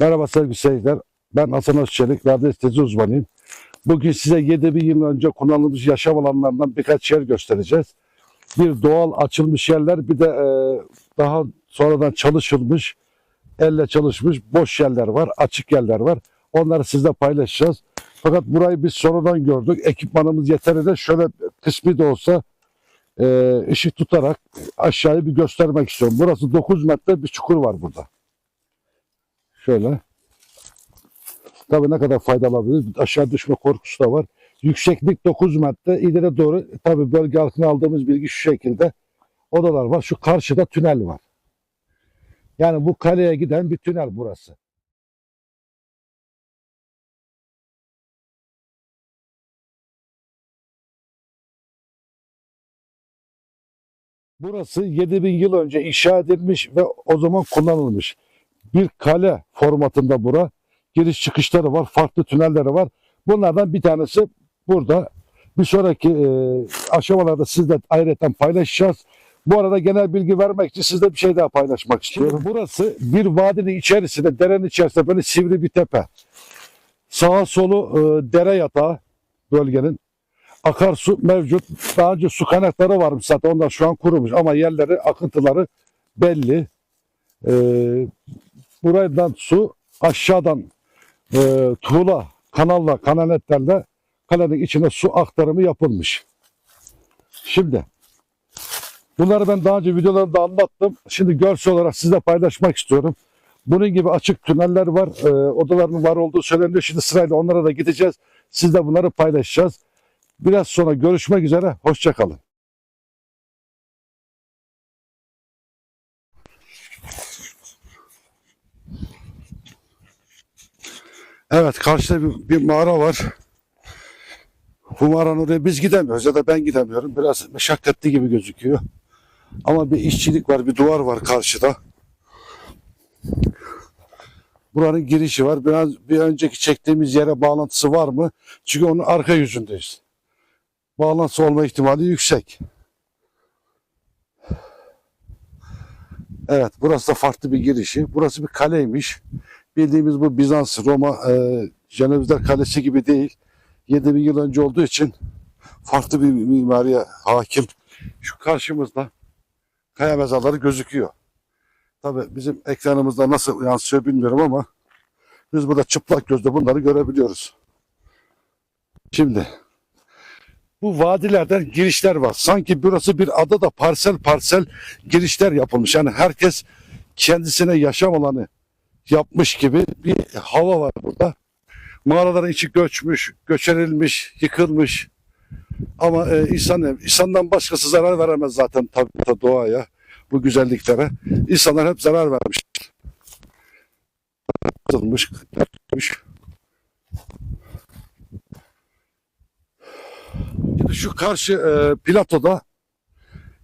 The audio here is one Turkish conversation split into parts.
Merhaba sevgili seyirciler. Ben Hasan Özçelik, radyo estezi uzmanıyım. Bugün size 7000 yıl önce kullanılmış yaşam alanlarından birkaç yer göstereceğiz. Bir doğal açılmış yerler, bir de e, daha sonradan çalışılmış, elle çalışmış boş yerler var, açık yerler var. Onları sizle paylaşacağız. Fakat burayı biz sonradan gördük. Ekipmanımız yeterli de şöyle kısmi de olsa e, ışık tutarak aşağıyı bir göstermek istiyorum. Burası 9 metre bir çukur var burada. Şöyle. Tabii ne kadar faydalı olabilir. Aşağı düşme korkusu da var. Yükseklik 9 metre. İleri doğru tabii bölge halkına aldığımız bilgi şu şekilde. Odalar var. Şu karşıda tünel var. Yani bu kaleye giden bir tünel burası. Burası 7000 yıl önce inşa edilmiş ve o zaman kullanılmış. Bir kale formatında bura. Giriş çıkışları var, farklı tünelleri var. Bunlardan bir tanesi burada. Bir sonraki e, aşamalarda sizle ayrıca paylaşacağız. Bu arada genel bilgi vermek için sizle bir şey daha paylaşmak istiyorum. burası bir vadinin içerisinde, derenin içerisinde böyle sivri bir tepe. Sağa solu e, dere yatağı bölgenin. Akarsu mevcut. Daha önce su kaynakları varmış zaten. Onlar şu an kurumuş ama yerleri, akıntıları belli. E, buradan su aşağıdan e, tuğla, kanalla, kanaletlerle kalenin içine su aktarımı yapılmış. Şimdi bunları ben daha önce videolarımda anlattım. Şimdi görsel olarak sizle paylaşmak istiyorum. Bunun gibi açık tüneller var. E, odaların var olduğu söyleniyor. Şimdi sırayla onlara da gideceğiz. Sizle bunları paylaşacağız. Biraz sonra görüşmek üzere. Hoşçakalın. Evet karşıda bir, bir mağara var. Bu mağaranın oraya biz gidemiyoruz ya da ben gidemiyorum. Biraz meşakkatli gibi gözüküyor. Ama bir işçilik var, bir duvar var karşıda. Buranın girişi var. Biraz bir önceki çektiğimiz yere bağlantısı var mı? Çünkü onun arka yüzündeyiz. Bağlantısı olma ihtimali yüksek. Evet, burası da farklı bir girişi. Burası bir kaleymiş. Bildiğimiz bu Bizans, Roma, e, Cenevizler Kalesi gibi değil. 7000 yıl önce olduğu için farklı bir mimariye hakim. Şu karşımızda kaya mezarları gözüküyor. Tabi bizim ekranımızda nasıl yansıyor bilmiyorum ama biz burada çıplak gözle bunları görebiliyoruz. Şimdi bu vadilerden girişler var. Sanki burası bir adada parsel parsel girişler yapılmış. Yani herkes kendisine yaşam alanı yapmış gibi bir hava var burada. Mağaraların içi göçmüş, göçerilmiş, yıkılmış. Ama e, insan insandan başkası zarar veremez zaten tabiata, doğaya, bu güzelliklere. İnsanlar hep zarar vermiş. Kırılmış, yapmış. Şu karşı e, platoda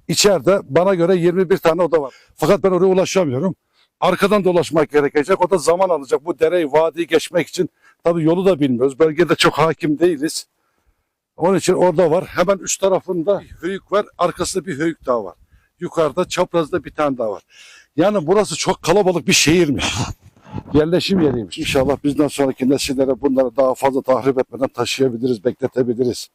içeride bana göre 21 tane oda var. Fakat ben oraya ulaşamıyorum. Arkadan dolaşmak gerekecek. O da zaman alacak. Bu dereyi, vadiyi geçmek için tabii yolu da bilmiyoruz. Bölgede çok hakim değiliz. Onun için orada var. Hemen üst tarafında höyük var. Arkasında bir höyük daha var. Yukarıda çaprazda bir tane daha var. Yani burası çok kalabalık bir şehirmiş. Yerleşim yeriymiş. İnşallah bizden sonraki nesillere bunları daha fazla tahrip etmeden taşıyabiliriz, bekletebiliriz.